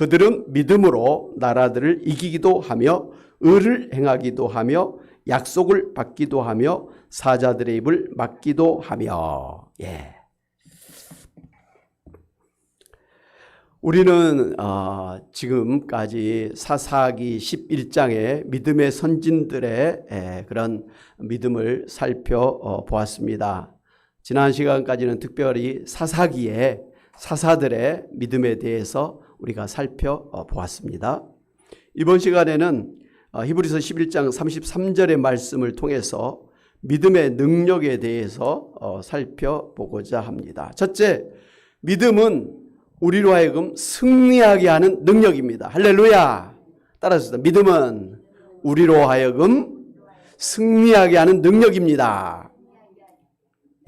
그들은 믿음으로 나라들을 이기기도 하며 의를 행하기도 하며 약속을 받기도 하며 사자들의 입을 막기도 하며 예. 우리는 어, 지금까지 사사기 11장의 믿음의 선진들의 에, 그런 믿음을 살펴보았습니다. 지난 시간까지는 특별히 사사기의 사사들의 믿음에 대해서 우리가 살펴보았습니다. 이번 시간에는 어, 히브리서 11장 33절의 말씀을 통해서 믿음의 능력에 대해서 어, 살펴보고자 합니다. 첫째, 믿음은 우리로 하여금 승리하게 하는 능력입니다. 할렐루야. 따라서 믿음은 우리로 하여금 승리하게 하는 능력입니다.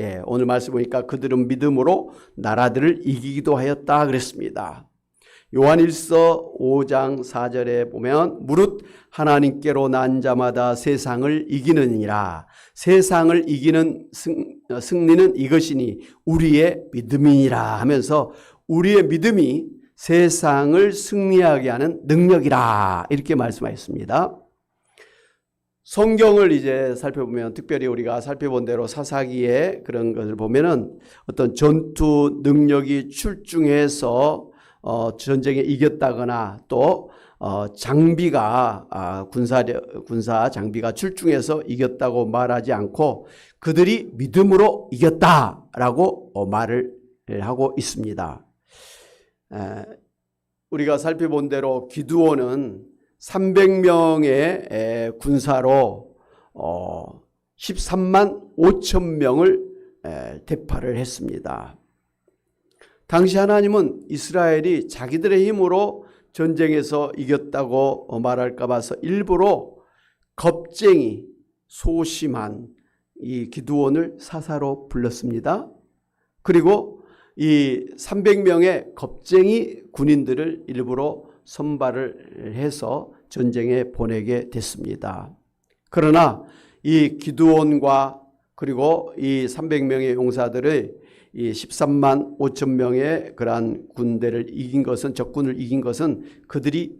예, 오늘 말씀 보니까 그들은 믿음으로 나라들을 이기기도 하였다 그랬습니다. 요한일서 5장 4절에 보면 무릇 하나님께로 난 자마다 세상을 이기느니라. 세상을 이기는 승, 승리는 이것이니 우리의 믿음이니라 하면서 우리의 믿음이 세상을 승리하게 하는 능력이라 이렇게 말씀하셨습니다. 성경을 이제 살펴보면 특별히 우리가 살펴본 대로 사사기에 그런 것을 보면은 어떤 전투 능력이 출중해서 어, 전쟁에 이겼다거나 또 어, 장비가 아, 군사 군사 장비가 출중해서 이겼다고 말하지 않고 그들이 믿음으로 이겼다라고 어, 말을 하고 있습니다. 에, 우리가 살펴본 대로 기두온은 300명의 군사로 어, 13만 5천 명을 대파를 했습니다. 당시 하나님은 이스라엘이 자기들의 힘으로 전쟁에서 이겼다고 말할까 봐서 일부러 겁쟁이 소심한 이 기두원을 사사로 불렀습니다. 그리고 이 300명의 겁쟁이 군인들을 일부러 선발을 해서 전쟁에 보내게 됐습니다. 그러나 이 기두온과 그리고 이 300명의 용사들의 이 13만 5천 명의 그러한 군대를 이긴 것은 적군을 이긴 것은 그들이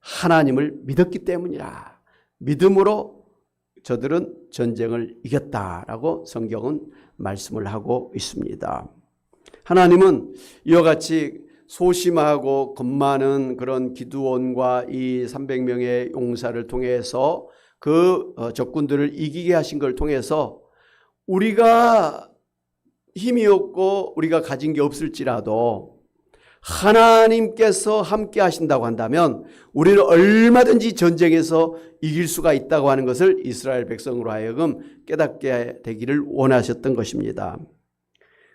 하나님을 믿었기 때문이라. 믿음으로 저들은 전쟁을 이겼다라고 성경은 말씀을 하고 있습니다. 하나님은 이와 같이 소심하고 겁 많은 그런 기두원과 이 300명의 용사를 통해서 그 어, 적군들을 이기게 하신 걸 통해서 우리가 힘이 없고 우리가 가진 게 없을지라도 하나님께서 함께 하신다고 한다면 우리는 얼마든지 전쟁에서 이길 수가 있다고 하는 것을 이스라엘 백성으로 하여금 깨닫게 되기를 원하셨던 것입니다.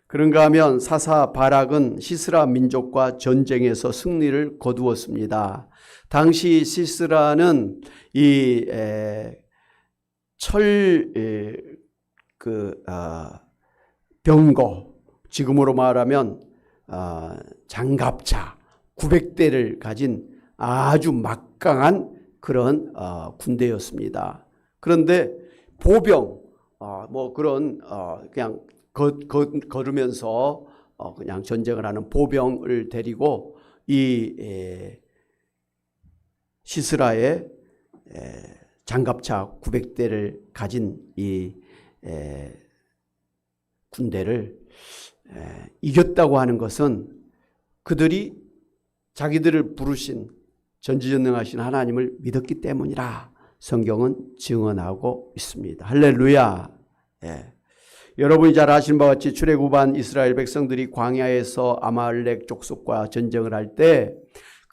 그런가 하면 사사 바락은 시스라 민족과 전쟁에서 승리를 거두었습니다. 당시 시스라는 이철그 어, 병거 지금으로 말하면 어, 장갑차 900대를 가진 아주 막강한 그런 어, 군대였습니다. 그런데 보병 뭐 그런 그냥 걷, 걷, 걸으면서 어, 그냥 전쟁을 하는 보병을 데리고 이 에, 시스라의 에, 장갑차 900대를 가진 이 에, 군대를 에, 이겼다고 하는 것은 그들이 자기들을 부르신 전지전능하신 하나님을 믿었기 때문이라 성경은 증언하고 있습니다. 할렐루야. 예. 여러분이 잘 아시는 바와 같이 출애굽한 이스라엘 백성들이 광야에서 아말렉 족속과 전쟁을 할 때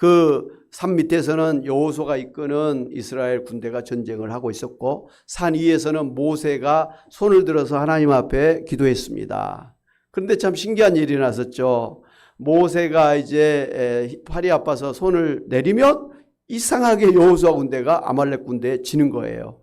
그 산 밑에서는 여호수가 이끄는 이스라엘 군대가 전쟁을 하고 있었고 산 위에서는 모세가 손을 들어서 하나님 앞에 기도했습니다. 그런데 참 신기한 일이 났었죠. 모세가 이제 팔이 아파서 손을 내리면 이상하게 여호수아 군대가 아말렉 군대에 지는 거예요.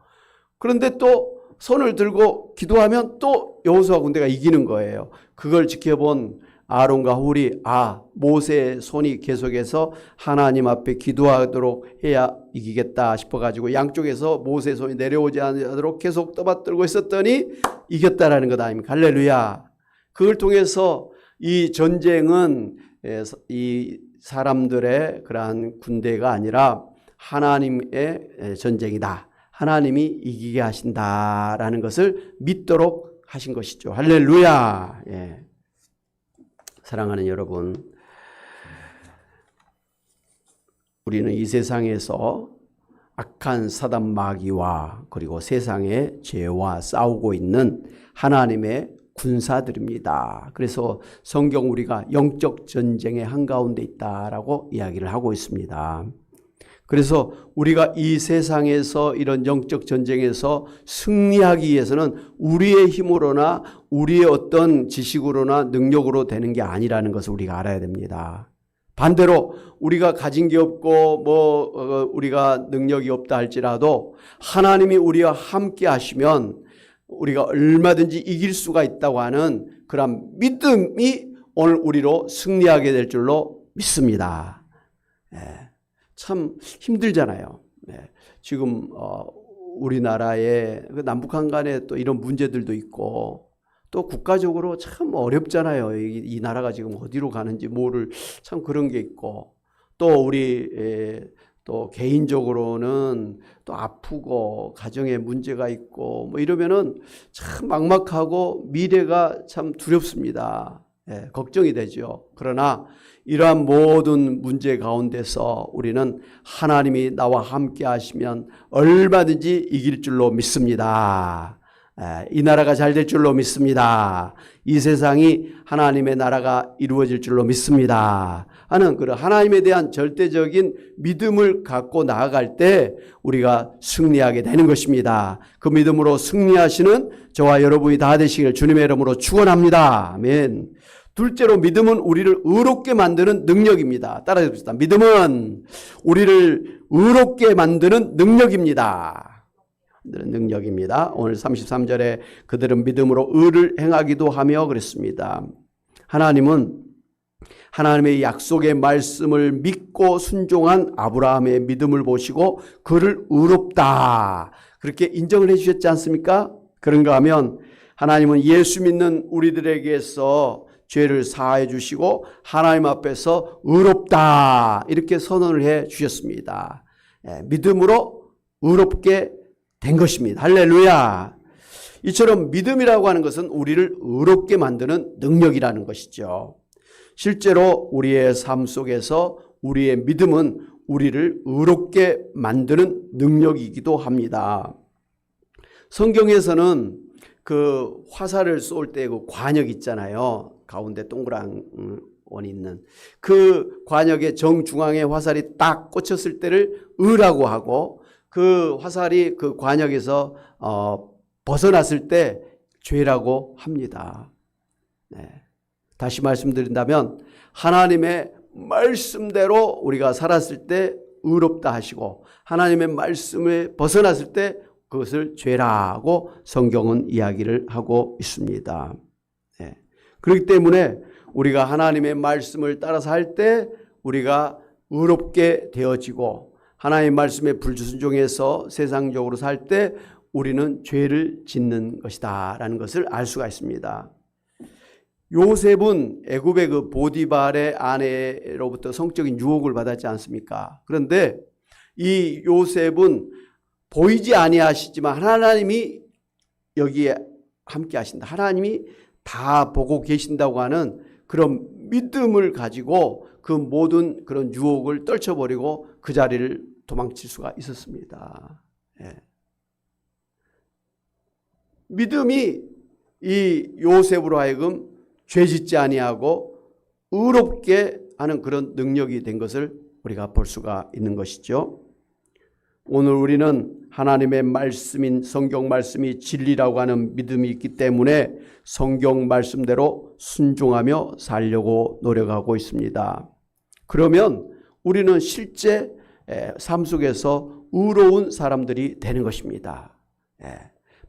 그런데 또 손을 들고 기도하면 또 여호수아 군대가 이기는 거예요. 그걸 지켜본 아론과 훌이 아 모세의 손이 계속해서 하나님 앞에 기도하도록 해야 이기겠다 싶어 가지고 양쪽에서 모세의 손이 내려오지 않도록 계속 떠받들고 있었더니 이겼다라는 것 아닙니까? 할렐루야. 그걸 통해서 이 전쟁은 이 사람들의 그러한 군대가 아니라 하나님의 전쟁이다. 하나님이 이기게 하신다라는 것을 믿도록 하신 것이죠. 할렐루야. 예. 사랑하는 여러분, 우리는 이 세상에서 악한 사단 마귀와 그리고 세상의 죄와 싸우고 있는 하나님의 군사들입니다. 그래서 성경 우리가 영적 전쟁의 한가운데 있다라고 이야기를 하고 있습니다. 그래서 우리가 이 세상에서 이런 영적 전쟁에서 승리하기 위해서는 우리의 힘으로나 우리의 어떤 지식으로나 능력으로 되는 게 아니라는 것을 우리가 알아야 됩니다. 반대로 우리가 가진 게 없고 뭐 어, 우리가 능력이 없다 할지라도 하나님이 우리와 함께 하시면 우리가 얼마든지 이길 수가 있다고 하는 그런 믿음이 오늘 우리로 승리하게 될 줄로 믿습니다. 예, 참 힘들잖아요. 예, 지금 어, 우리나라의 그 남북한 간에 또 이런 문제들도 있고 또 국가적으로 참 어렵잖아요. 이, 이 나라가 지금 어디로 가는지 뭐를 참 그런 게 있고 또 우리 에, 또 개인적으로는 또 아프고 가정에 문제가 있고 뭐 이러면은 참 막막하고 미래가 참 두렵습니다. 예, 걱정이 되죠. 그러나 이러한 모든 문제 가운데서 우리는 하나님이 나와 함께 하시면 얼마든지 이길 줄로 믿습니다. 예, 이 나라가 잘 될 줄로 믿습니다. 이 세상이 하나님의 나라가 이루어질 줄로 믿습니다. 하는 그런 하나님에 대한 절대적인 믿음을 갖고 나아갈 때 우리가 승리하게 되는 것입니다. 그 믿음으로 승리하시는 저와 여러분이 다 되시길 주님의 이름으로 축원합니다. 아멘. 둘째로 믿음은 우리를 의롭게 만드는 능력입니다. 따라해 봅시다. 믿음은 우리를 의롭게 만드는 능력입니다. 능력입니다. 오늘 33절에 그들은 믿음으로 의를 행하기도 하며 그랬습니다. 하나님은 하나님의 약속의 말씀을 믿고 순종한 아브라함의 믿음을 보시고 그를 의롭다. 그렇게 인정을 해 주셨지 않습니까? 그런가 하면 하나님은 예수 믿는 우리들에게서 죄를 사해 주시고 하나님 앞에서 의롭다. 이렇게 선언을 해 주셨습니다. 예, 믿음으로 의롭게 된 것입니다. 할렐루야. 이처럼 믿음이라고 하는 것은 우리를 의롭게 만드는 능력이라는 것이죠. 실제로 우리의 삶 속에서 우리의 믿음은 우리를 의롭게 만드는 능력이기도 합니다. 성경에서는 그 화살을 쏠 때 그 관역 있잖아요. 가운데 동그란 원이 있는 그 관역의 정중앙에 화살이 딱 꽂혔을 때를 의라고 하고 그 화살이 그 관역에서 어, 벗어났을 때 죄라고 합니다. 네. 다시 말씀드린다면 하나님의 말씀대로 우리가 살았을 때 의롭다 하시고 하나님의 말씀을 벗어났을 때 그것을 죄라고 성경은 이야기를 하고 있습니다. 네. 그렇기 때문에 우리가 하나님의 말씀을 따라서 할 때 우리가 의롭게 되어지고 하나님의 말씀에 불순종해서 세상적으로 살 때 우리는 죄를 짓는 것이다 라는 것을 알 수가 있습니다. 요셉은 애굽의 그 보디발의 아내로부터 성적인 유혹을 받았지 않습니까? 그런데 이 요셉은 보이지 아니하시지만 하나님이 여기에 함께 하신다. 하나님이 다 보고 계신다고 하는 그런 믿음을 가지고 그 모든 그런 유혹을 떨쳐버리고 그 자리를 도망칠 수가 있었습니다. 예. 믿음이 이 요셉으로 하여금 죄짓지 아니하고 의롭게 하는 그런 능력이 된 것을 우리가 볼 수가 있는 것이죠. 오늘 우리는 하나님의 말씀인 성경 말씀이 진리라고 하는 믿음이 있기 때문에 성경 말씀대로 순종하며 살려고 노력하고 있습니다. 그러면 우리는 실제 삶 속에서 의로운 사람들이 되는 것입니다.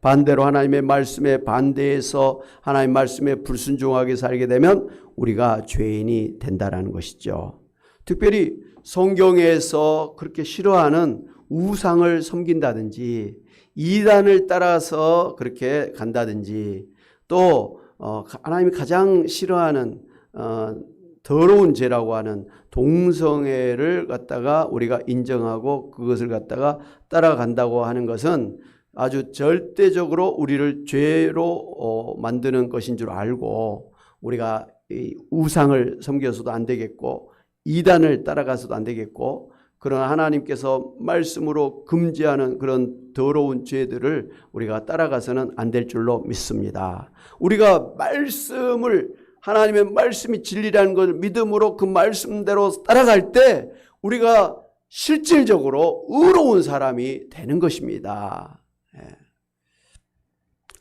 반대로 하나님의 말씀에 반대해서 하나님 말씀에 불순종하게 살게 되면 우리가 죄인이 된다라는 것이죠. 특별히 성경에서 그렇게 싫어하는 우상을 섬긴다든지 이단을 따라서 그렇게 간다든지 또 어, 하나님이 가장 싫어하는 어, 더러운 죄라고 하는 동성애를 갖다가 우리가 인정하고 그것을 갖다가 따라간다고 하는 것은 아주 절대적으로 우리를 죄로 어, 만드는 것인 줄 알고 우리가 이 우상을 섬겨서도 안 되겠고 이단을 따라가서도 안 되겠고 그러나 하나님께서 말씀으로 금지하는 그런 더러운 죄들을 우리가 따라가서는 안 될 줄로 믿습니다. 우리가 말씀을 하나님의 말씀이 진리라는 것을 믿음으로 그 말씀대로 따라갈 때 우리가 실질적으로 의로운 사람이 되는 것입니다. 예.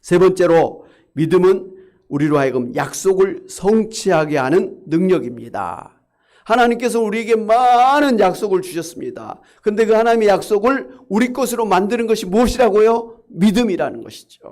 세 번째로 믿음은 우리로 하여금 약속을 성취하게 하는 능력입니다. 하나님께서 우리에게 많은 약속을 주셨습니다. 근데 그 하나님의 약속을 우리 것으로 만드는 것이 무엇이라고요? 믿음이라는 것이죠.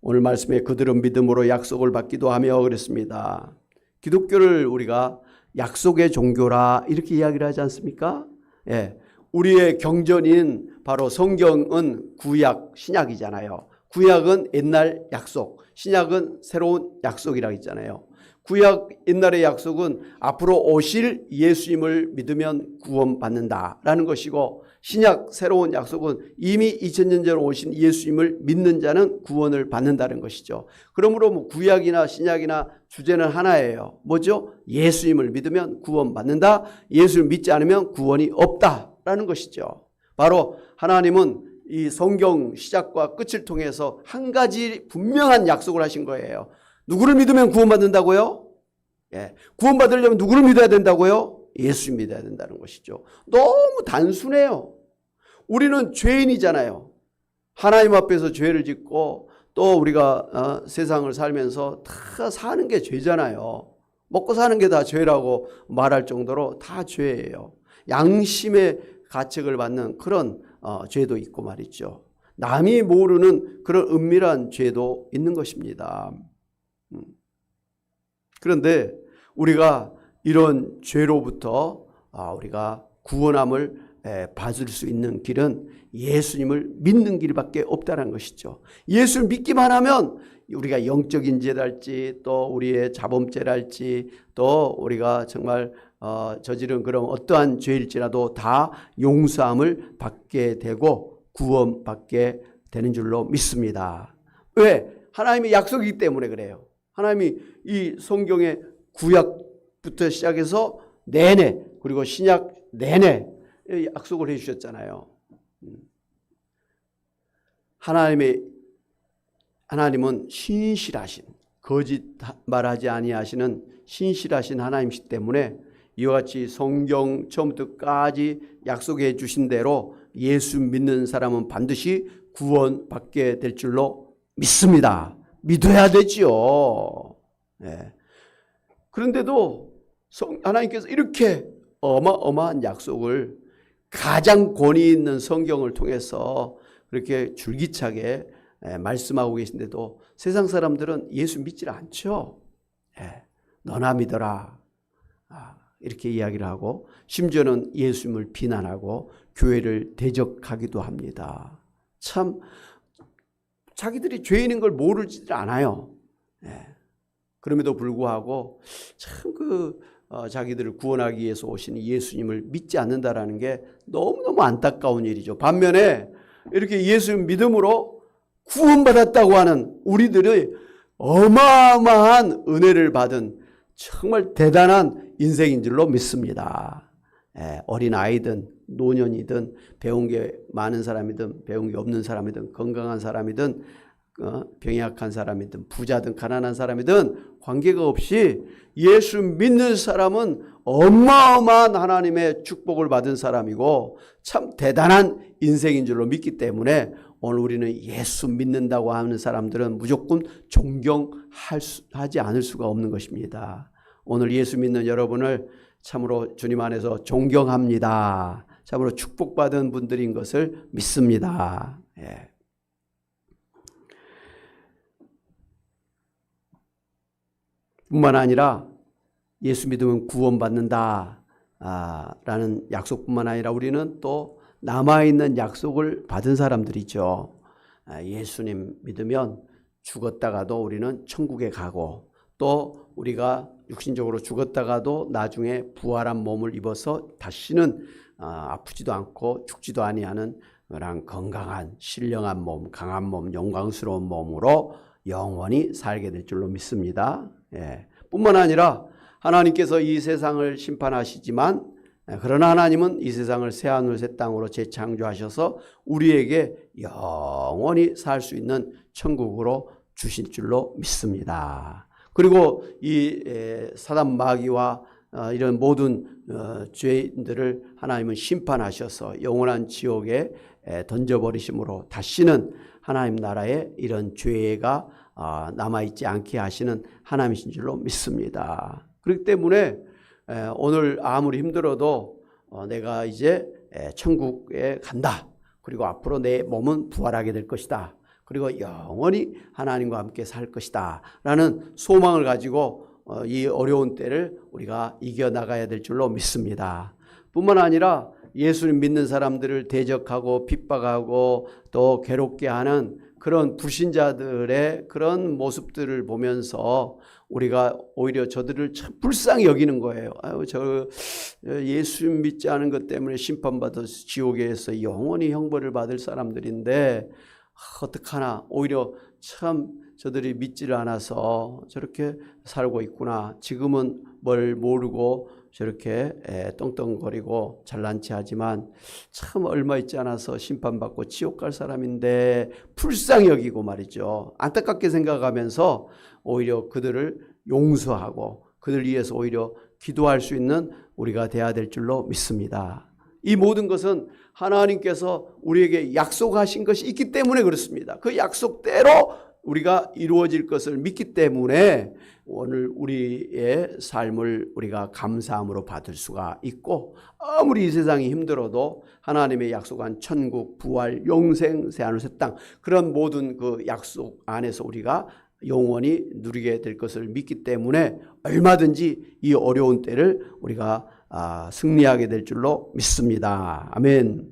오늘 말씀에 그들은 믿음으로 약속을 받기도 하며 그랬습니다. 기독교를 우리가 약속의 종교라 이렇게 이야기를 하지 않습니까? 예. 우리의 경전인 바로 성경은 구약, 신약이잖아요. 구약은 옛날 약속, 신약은 새로운 약속이라고 했잖아요. 구약 옛날의 약속은 앞으로 오실 예수님을 믿으면 구원받는다라는 것이고 신약 새로운 약속은 이미 2000년 전 오신 예수님을 믿는 자는 구원을 받는다는 것이죠. 그러므로 뭐 구약이나 신약이나 주제는 하나예요. 뭐죠? 예수님을 믿으면 구원받는다. 예수를 믿지 않으면 구원이 없다라는 것이죠. 바로 하나님은 이 성경 시작과 끝을 통해서 한 가지 분명한 약속을 하신 거예요. 누구를 믿으면 구원받는다고요? 예. 구원받으려면 누구를 믿어야 된다고요? 예수 믿어야 된다는 것이죠. 너무 단순해요. 우리는 죄인이잖아요. 하나님 앞에서 죄를 짓고 또 우리가 어, 세상을 살면서 다 사는 게 죄잖아요. 먹고 사는 게 다 죄라고 말할 정도로 다 죄예요. 양심의 가책을 받는 그런 어, 죄도 있고 말이죠. 남이 모르는 그런 은밀한 죄도 있는 것입니다. 음. 그런데 우리가 이런 죄로부터 아, 우리가 구원함을 받을 수 있는 길은 예수님을 믿는 길밖에 없다는 것이죠. 예수를 믿기만 하면 우리가 영적인 죄랄지 또 우리의 자범죄랄지 또 우리가 정말 어, 저지른 그런 어떠한 죄일지라도 다 용서함을 받게 되고 구원받게 되는 줄로 믿습니다. 왜? 하나님의 약속이기 때문에 그래요. 하나님이 이 성경의 구약부터 시작해서 내내 그리고 신약 내내 약속을 해 주셨잖아요. 음. 하나님의 하나님은 신실하신 거짓 말하지 아니하시는 신실하신 하나님이시 때문에 이와 같이 성경 처음부터 까지 약속해 주신 대로 예수 믿는 사람은 반드시 구원받게 될 줄로 믿습니다. 믿어야 되지요. 네. 그런데도 하나님께서 이렇게 어마어마한 약속을 가장 권위 있는 성경을 통해서 그렇게 줄기차게 말씀하고 계신데도 세상 사람들은 예수 믿질 않죠. 너나 믿어라. 아, 이렇게 이야기를 하고 심지어는 예수님을 비난하고 교회를 대적하기도 합니다. 참 자기들이 죄인인 걸 모르지 않아요. 그럼에도 불구하고 참그 어, 자기들을 구원하기 위해서 오신 예수님을 믿지 않는다라는 게 너무너무 안타까운 일이죠. 반면에 이렇게 예수 믿음으로 구원받았다고 하는 우리들의 어마어마한 은혜를 받은 정말 대단한 인생인 줄로 믿습니다. 예, 어린 아이든 노년이든 배운 게 많은 사람이든 배운 게 없는 사람이든 건강한 사람이든 어, 병이 약한 사람이든 부자든 가난한 사람이든 관계가 없이 예수 믿는 사람은 어마어마한 하나님의 축복을 받은 사람이고 참 대단한 인생인 줄로 믿기 때문에 오늘 우리는 예수 믿는다고 하는 사람들은 무조건 존경하지 않을 수가 없는 것입니다. 오늘 예수 믿는 여러분을 참으로 주님 안에서 존경합니다. 참으로 축복받은 분들인 것을 믿습니다. 예. 뿐만 아니라 예수 믿으면 구원받는다. 아, 라는 약속뿐만 아니라 우리는 또 남아있는 약속을 받은 사람들이죠. 아, 예수님 믿으면 죽었다가도 우리는 천국에 가고 또 우리가 육신적으로 죽었다가도 나중에 부활한 몸을 입어서 다시는 아, 아프지도 않고 죽지도 아니하는 그런 건강한 신령한 몸, 강한 몸, 영광스러운 몸으로 영원히 살게 될 줄로 믿습니다. 예. 뿐만 아니라 하나님께서 이 세상을 심판하시지만 예, 그러나 하나님은 이 세상을 새 하늘 새 땅으로 재창조하셔서 우리에게 영원히 살 수 있는 천국으로 주실 줄로 믿습니다. 그리고 이 에, 사단 마귀와 어, 이런 모든 어, 죄인들을 하나님은 심판하셔서 영원한 지옥에 에, 던져버리심으로 다시는 하나님 나라에 이런 죄가 아, 남아있지 않게 하시는 하나님이신 줄로 믿습니다. 그렇기 때문에 에, 오늘 아무리 힘들어도 어, 내가 이제 에, 천국에 간다. 그리고 앞으로 내 몸은 부활하게 될 것이다. 그리고 영원히 하나님과 함께 살 것이다. 라는 소망을 가지고 어, 이 어려운 때를 우리가 이겨나가야 될 줄로 믿습니다. 뿐만 아니라 예수를 믿는 사람들을 대적하고 핍박하고 또 괴롭게 하는 그런 불신자들의 그런 모습들을 보면서 우리가 오히려 저들을 참 불쌍히 여기는 거예요. 아유, 저 예수 믿지 않은 것 때문에 심판받아서 지옥에서 영원히 형벌을 받을 사람들인데 아, 어떡하나 오히려 참 저들이 믿지를 않아서 저렇게 살고 있구나. 지금은 뭘 모르고 저렇게 에, 떵떵거리고 잘난 체 하지만 참 얼마 있지 않아서 심판받고 지옥 갈 사람인데 불쌍히 여기고 말이죠. 안타깝게 생각하면서 오히려 그들을 용서하고 그들 위해서 오히려 기도할 수 있는 우리가 돼야 될 줄로 믿습니다. 이 모든 것은 하나님께서 우리에게 약속하신 것이 있기 때문에 그렇습니다. 그 약속대로 우리가 이루어질 것을 믿기 때문에 오늘 우리의 삶을 우리가 감사함으로 받을 수가 있고 아무리 이 세상이 힘들어도 하나님의 약속한 천국, 부활, 영생, 새하늘 새 땅 그런 모든 그 약속 안에서 우리가 영원히 누리게 될 것을 믿기 때문에 얼마든지 이 어려운 때를 우리가 아, 승리하게 될 줄로 믿습니다. 아멘.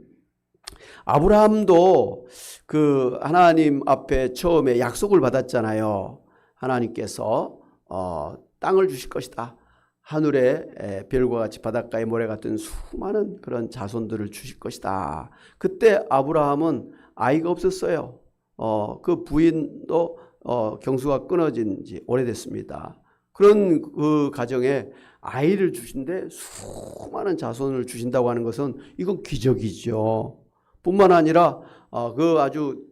아브라함도 그 하나님 앞에 처음에 약속을 받았잖아요. 하나님께서 어, 땅을 주실 것이다. 하늘에 에, 별과 같이 바닷가에 모래 같은 수많은 그런 자손들을 주실 것이다. 그때 아브라함은 아이가 없었어요. 어, 그 부인도 어, 경수가 끊어진 지 오래됐습니다. 그런 그 가정에 아이를 주신데 수많은 자손을 주신다고 하는 것은 이건 기적이죠. 뿐만 아니라 어, 그 아주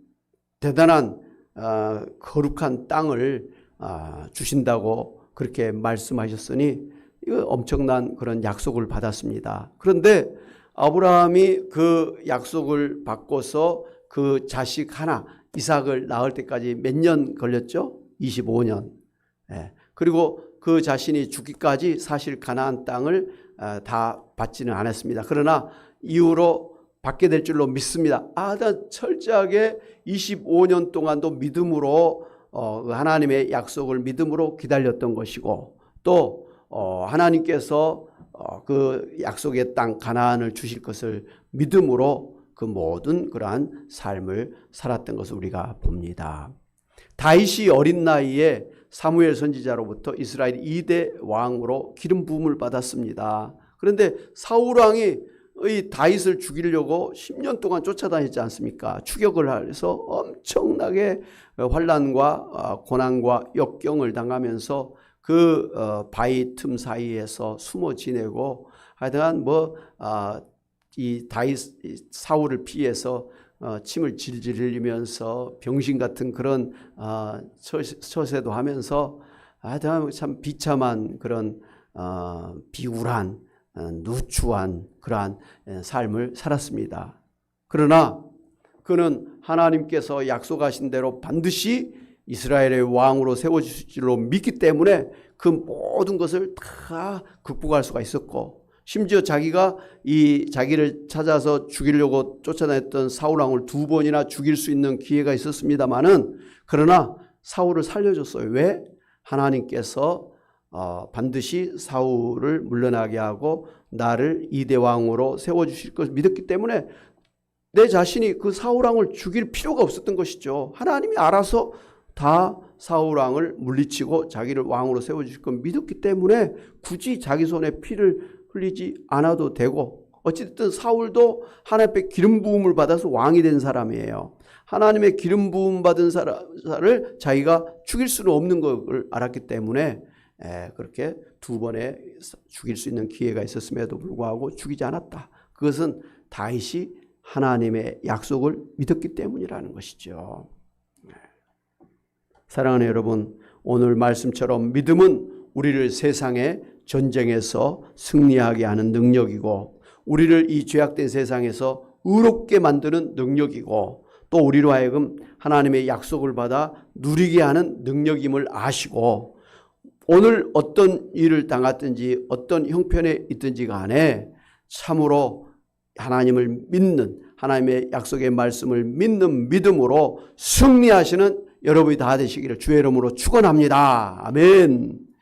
대단한 어, 거룩한 땅을 어, 주신다고 그렇게 말씀하셨으니 이거 엄청난 그런 약속을 받았습니다. 그런데 아브라함이 그 약속을 받고서 그 자식 하나 이삭을 낳을 때까지 몇 년 걸렸죠? 25년. 예. 그리고 그 자신이 죽기까지 사실 가나안 땅을 아, 다 받지는 않았습니다. 그러나 이후로 받게 될 줄로 믿습니다. 아, 철저하게 25년 동안도 믿음으로 어, 그 하나님의 약속을 믿음으로 기다렸던 것이고 또 어, 하나님께서 어, 그 약속의 땅 가나안을 주실 것을 믿음으로 그 모든 그러한 삶을 살았던 것을 우리가 봅니다. 다윗이 어린 나이에 사무엘 선지자로부터 이스라엘 2대 왕으로 기름 부음을 받았습니다. 그런데 사울 왕이 이 다윗을 죽이려고 10년 동안 쫓아다녔지 않습니까? 추격을 해서 엄청나게 환란과 고난과 역경을 당하면서 그 어, 바위 틈 사이에서 숨어 지내고 하여간 뭐이 아, 다윗 사울을 피해서 어, 침을 질질 흘리면서 병신 같은 그런 어, 처세도 하면서 하여튼 참 비참한 그런 어, 비굴한 어, 누추한 그러한 삶을 살았습니다. 그러나 그는 하나님께서 약속하신 대로 반드시 이스라엘의 왕으로 세워주실 줄로 믿기 때문에 그 모든 것을 다 극복할 수가 있었고 심지어 자기가 이 자기를 찾아서 죽이려고 쫓아다녔던 사울 왕을 두 번이나 죽일 수 있는 기회가 있었습니다만은 그러나 사울을 살려줬어요. 왜? 하나님께서 어, 반드시 사울을 물러나게 하고 나를 이대 왕으로 세워 주실 것을 믿었기 때문에 내 자신이 그 사울 왕을 죽일 필요가 없었던 것이죠. 하나님이 알아서 다 사울 왕을 물리치고 자기를 왕으로 세워 주실 걸 믿었기 때문에 굳이 자기 손에 피를 흘리지 않아도 되고 어찌됐든 사울도 하나님 앞에 기름 부음을 받아서 왕이 된 사람이에요. 하나님의 기름 부음 받은 사람을 자기가 죽일 수는 없는 것을 알았기 때문에 에, 그렇게 두 번에 죽일 수 있는 기회가 있었음에도 불구하고 죽이지 않았다. 그것은 다윗이 하나님의 약속을 믿었기 때문이라는 것이죠. 네. 사랑하는 여러분, 오늘 말씀처럼 믿음은 우리를 세상의 전쟁에서 승리하게 하는 능력이고, 우리를 이 죄악된 세상에서 의롭게 만드는 능력이고, 또 우리로 하여금 하나님의 약속을 받아 누리게 하는 능력임을 아시고, 오늘 어떤 일을 당했든지 어떤 형편에 있든지 간에 참으로 하나님을 믿는 하나님의 약속의 말씀을 믿는 믿음으로 승리하시는 여러분이 다 되시기를 주의 이름으로 축원합니다. 아멘.